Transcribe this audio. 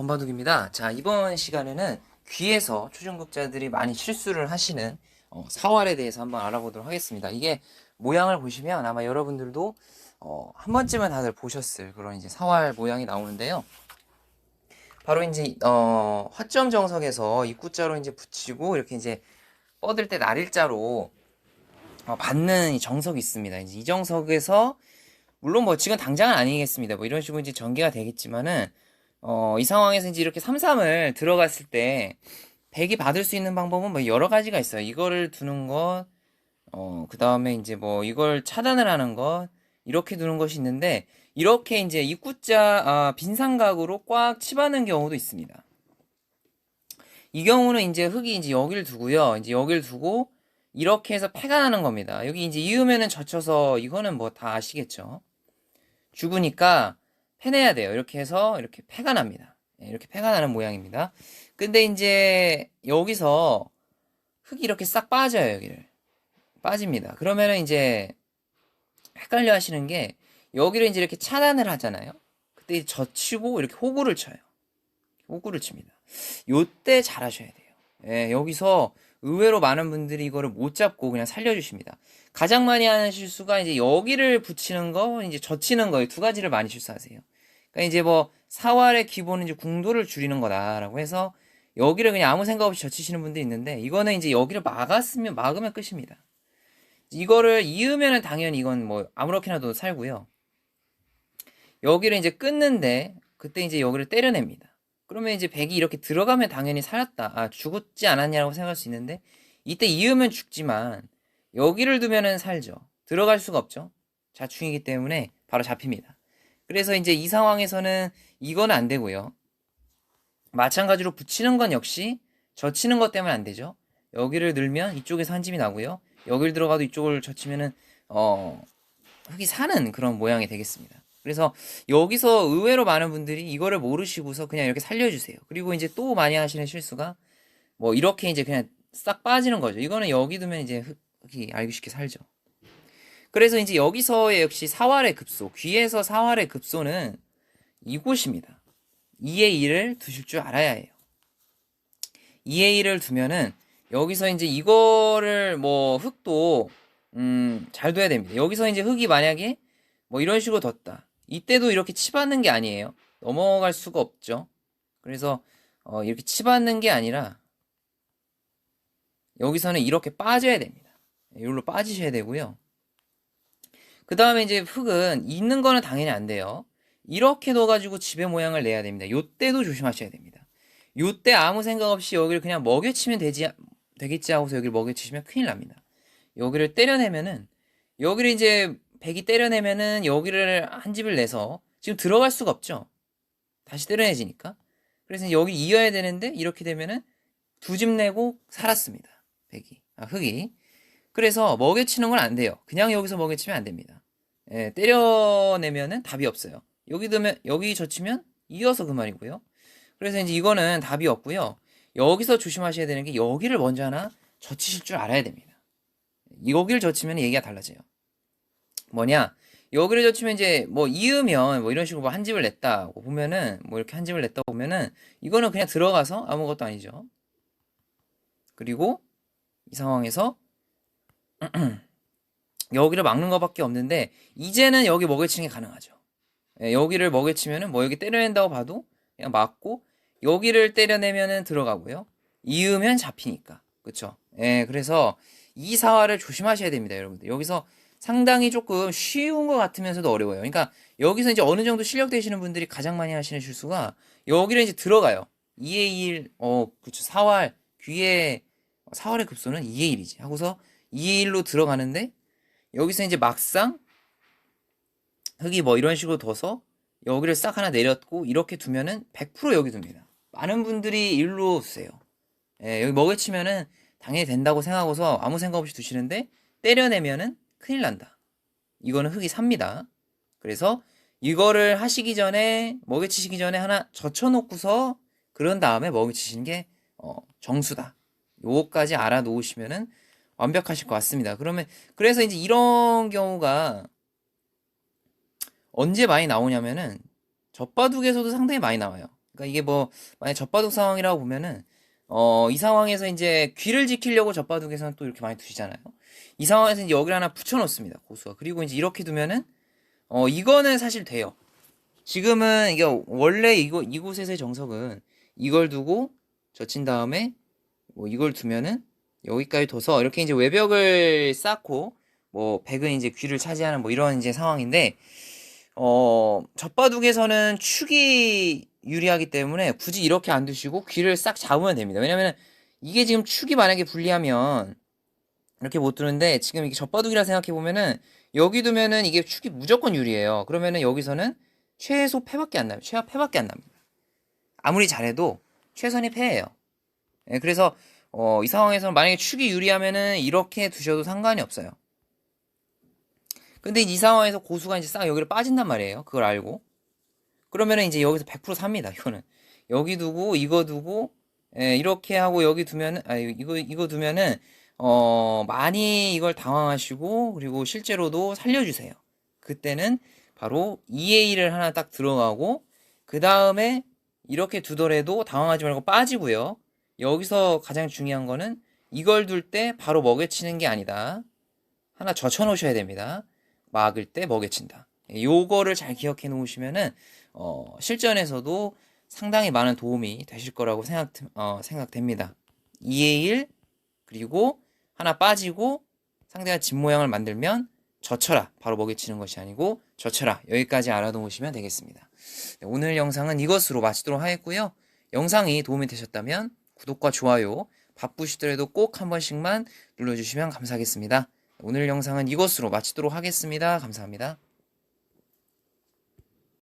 범바둑입니다. 자, 이번 시간에는 귀에서 초중급자들이 많이 실수를 하시는 어, 사활에 대해서 한번 알아보도록 하겠습니다. 이게 모양을 보시면 아마 여러분들도 어, 한 번쯤은 다들 보셨을 그런 이제 사활 모양이 나오는데요. 바로 이제 어, 화점 정석에서 입구자로 이제 붙이고 이렇게 이제 뻗을 때 날일자로 어, 받는 이 정석이 있습니다. 이제 이 정석에서 물론 뭐 지금 당장은 아니겠습니다. 뭐 이런 식으로 이제 전개가 되겠지만은 어, 이 상황에서 이제 이렇게 3, 3을 들어갔을 때 100이 받을 수 있는 방법은 뭐 여러 가지가 있어요. 이거를 두는 것, 어, 그 다음에 이제 뭐 이걸 차단을 하는 것, 이렇게 두는 것이 있는데, 이렇게 이제 입구자, 아, 빈삼각으로 꽉 치받는 경우도 있습니다. 이 경우는 이제 흙이 이제 여기를 두고요. 이제 여기를 두고, 이렇게 해서 패가 나는 겁니다. 여기 이제 이으면은 젖혀서, 이거는 뭐 다 아시겠죠? 죽으니까, 패내야 돼요. 이렇게 해서 이렇게 패가 납니다. 예, 이렇게 패가 나는 모양입니다. 근데 이제 여기서 흙이 이렇게 싹 빠져요, 여기를. 빠집니다. 그러면은 이제 헷갈려 하시는 게 여기를 이제 이렇게 차단을 하잖아요. 그때 젖히고 이렇게 호구를 쳐요. 호구를 칩니다. 요때 잘 하셔야 돼요. 예, 여기서 의외로 많은 분들이 이거를 못 잡고 그냥 살려주십니다. 가장 많이 하는 실수가 이제 여기를 붙이는 거, 이제 젖히는 거예요. 두 가지를 많이 실수하세요. 그러니까 이제 뭐 사활의 기본은 이제 궁도를 줄이는 거다라고 해서 여기를 그냥 아무 생각 없이 젖히시는 분도 있는데 이거는 이제 여기를 막았으면 막으면 끝입니다. 이거를 이으면은 당연히 이건 뭐 아무렇게나도 살고요. 여기를 이제 끊는데 그때 이제 여기를 때려냅니다. 그러면 이제 백이 이렇게 들어가면 당연히 살았다. 아, 죽었지 않았냐고 생각할 수 있는데 이때 이으면 죽지만 여기를 두면은 살죠. 들어갈 수가 없죠. 자충이기 때문에 바로 잡힙니다. 그래서 이제 이 상황에서는 이건 안 되고요. 마찬가지로 붙이는 건 역시 젖히는 것 때문에 안 되죠. 여기를 늘면 이쪽에서 한 집이 나고요. 여기를 들어가도 이쪽을 젖히면은 어 흙이 사는 그런 모양이 되겠습니다. 그래서 여기서 의외로 많은 분들이 이거를 모르시고서 그냥 이렇게 살려주세요. 그리고 이제 또 많이 하시는 실수가 뭐 이렇게 이제 그냥 싹 빠지는 거죠. 이거는 여기 두면 이제 흙이 알기 쉽게 살죠. 그래서 이제 여기서의 역시 사활의 급소, 귀에서 사활의 급소는 이곳입니다. 2의 1을 두실 줄 알아야 해요. 2의 1을 두면은 여기서 이제 이거를 뭐 흙도 음, 잘 둬야 됩니다. 여기서 이제 흙이 만약에 뭐 이런 식으로 뒀다. 이때도 이렇게 치받는 게 아니에요. 넘어갈 수가 없죠. 그래서 어, 이렇게 치받는 게 아니라 여기서는 이렇게 빠져야 됩니다. 여기로 빠지셔야 되고요. 그 다음에 이제 흙은 있는 거는 당연히 안 돼요. 이렇게 넣어가지고 지배 모양을 내야 됩니다. 요때도 조심하셔야 됩니다. 요때 아무 생각 없이 여기를 그냥 먹여치면 되지, 되겠지 하고서 여기를 먹여치시면 큰일 납니다. 여기를 때려내면은, 여기를 이제 백이 때려내면은 여기를 한 집을 내서 지금 들어갈 수가 없죠. 다시 때려내지니까. 그래서 여기 이어야 되는데 이렇게 되면은 두 집 내고 살았습니다. 백이. 아, 흙이. 그래서 먹여치는 건 안 돼요. 그냥 여기서 먹여치면 안 됩니다. 예, 때려내면은 답이 없어요. 여기 두면 여기 젖히면 이어서 그만이고요. 그래서 이제 이거는 답이 없고요. 여기서 조심하셔야 되는 게 여기를 먼저 하나 젖히실 줄 알아야 됩니다. 여기를 젖히면 얘기가 달라져요. 뭐냐? 여기를 젖히면 이제 뭐 이으면 뭐 이런 식으로 뭐 한 집을 냈다고 보면은 뭐 이렇게 한 집을 냈다고 보면은 이거는 그냥 들어가서 아무것도 아니죠. 그리고 이 상황에서 여기를 막는 것밖에 없는데 이제는 여기 먹여치는 게 가능하죠. 예, 여기를 먹여치면은 뭐 여기 때려낸다고 봐도 그냥 맞고 여기를 때려내면은 들어가고요. 이으면 잡히니까 그쵸? 예, 그래서 이 사활을 조심하셔야 됩니다, 여러분들. 여기서 상당히 조금 쉬운 것 같으면서도 어려워요. 그러니까 여기서 이제 어느 정도 실력 되시는 분들이 가장 많이 하시는 실수가 여기를 이제 들어가요. 2의 1, 어, 그쵸. 사활, 귀에, 사활의 급소는 2의 1이지. 하고서 2의 1로 들어가는데 여기서 이제 막상 흙이 뭐 이런 식으로 둬서 여기를 싹 하나 내렸고 이렇게 두면은 100% 여기 둡니다. 많은 분들이 일로 두세요. 예, 여기 먹여치면은 당연히 된다고 생각하고서 아무 생각 없이 두시는데 때려내면은 큰일 난다. 이거는 흙이 삽니다. 그래서 이거를 하시기 전에 먹여치시기 전에 하나 젖혀놓고서 그런 다음에 먹여치시는 게 어, 정수다. 요거까지 알아놓으시면은 완벽하실 것 같습니다. 그러면 그래서 이제 이런 경우가 언제 많이 나오냐면은 젖바둑에서도 상당히 많이 나와요. 그러니까 이게 뭐 만약 젖바둑 상황이라고 보면은 어, 이 상황에서 이제 귀를 지키려고 젖바둑에서는 또 이렇게 많이 두시잖아요. 이 상황에서 이제 여기를 하나 붙여 놓습니다. 고수가. 그리고 이제 이렇게 두면은 어, 이거는 사실 돼요. 지금은 이게 원래 이거 이곳에서의 정석은 이걸 두고 젖힌 다음에 뭐 이걸 두면은 여기까지 둬서 이렇게 이제 외벽을 쌓고 뭐 백은 이제 귀를 차지하는 뭐 이런 이제 상황인데 어 젖바둑에서는 축이 유리하기 때문에 굳이 이렇게 안 두시고 귀를 싹 잡으면 됩니다. 왜냐면 이게 지금 축이 만약에 불리하면 이렇게 못 두는데 지금 이게 젖바둑이라 생각해 보면은 여기 두면은 이게 축이 무조건 유리해요. 그러면은 여기서는 최소 패밖에 안 납니다. 최하 패밖에 안 납니다. 아무리 잘해도 최선이 패예요. 예, 그래서 어, 이 상황에서 만약에 축이 유리하면은 이렇게 두셔도 상관이 없어요. 근데 이 상황에서 고수가 이제 싹 여기를 빠진단 말이에요. 그걸 알고. 그러면은 이제 여기서 100% 삽니다. 이거는 여기 두고 이거 두고 예, 이렇게 하고 여기 두면은 아 이거 이거 두면은 어 많이 이걸 당황하시고 그리고 실제로도 살려주세요. 그때는 바로 2A를 하나 딱 들어가고 그 다음에 이렇게 두더라도 당황하지 말고 빠지고요. 여기서 가장 중요한 거는 이걸 둘 때 바로 먹여치는 게 아니다. 하나 젖혀 놓으셔야 됩니다. 막을 때 먹여친다. 예, 요거를 잘 기억해 놓으시면은 어, 실전에서도 상당히 많은 도움이 되실 거라고 생각 어, 생각됩니다. 2의 1 그리고 하나 빠지고 상대가 집 모양을 만들면 젖혀라 바로 먹여치는 것이 아니고 젖혀라 여기까지 알아두시면 되겠습니다. 네, 오늘 영상은 이것으로 마치도록 하겠고요. 영상이 도움이 되셨다면 구독과 좋아요 바쁘시더라도 꼭 한 번씩만 눌러주시면 감사하겠습니다. 오늘 영상은 이것으로 마치도록 하겠습니다. 감사합니다.